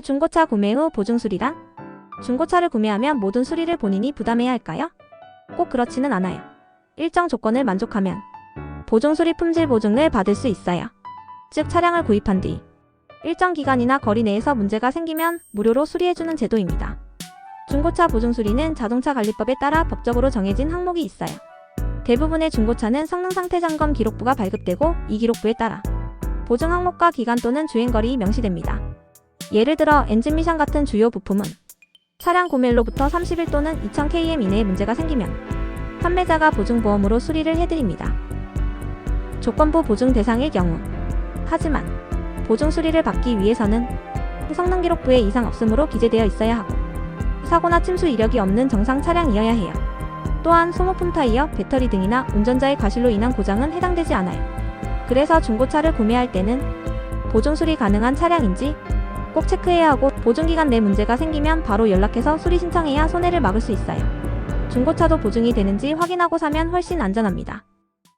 중고차 구매 후 보증 수리란? 중고차를 구매하면 모든 수리를 본인이 부담해야 할까요? 꼭 그렇지는 않아요. 일정 조건을 만족하면 보증 수리 품질 보증을 받을 수 있어요. 즉 차량을 구입한 뒤 일정 기간이나 거리 내에서 문제가 생기면 무료로 수리해주는 제도입니다. 중고차 보증 수리는 자동차 관리법에 따라 법적으로 정해진 항목이 있어요. 대부분의 중고차는 성능 상태 점검 기록부가 발급되고 이 기록부에 따라 보증 항목과 기간 또는 주행거리 명시됩니다. 예를 들어 엔진 미션 같은 주요 부품은 차량 구매일로부터 30일 또는 2000km 이내에 문제가 생기면 판매자가 보증보험으로 수리를 해드립니다. 조건부 보증 대상일 경우 하지만 보증 수리를 받기 위해서는 성능 기록부에 이상 없음으로 기재되어 있어야 하고 사고나 침수 이력이 없는 정상 차량이어야 해요. 또한 소모품 타이어, 배터리 등이나 운전자의 과실로 인한 고장은 해당되지 않아요. 그래서 중고차를 구매할 때는 보증 수리 가능한 차량인지 꼭 체크해야 하고 보증기간 내 문제가 생기면 바로 연락해서 수리 신청해야 손해를 막을 수 있어요. 중고차도 보증이 되는지 확인하고 사면 훨씬 안전합니다.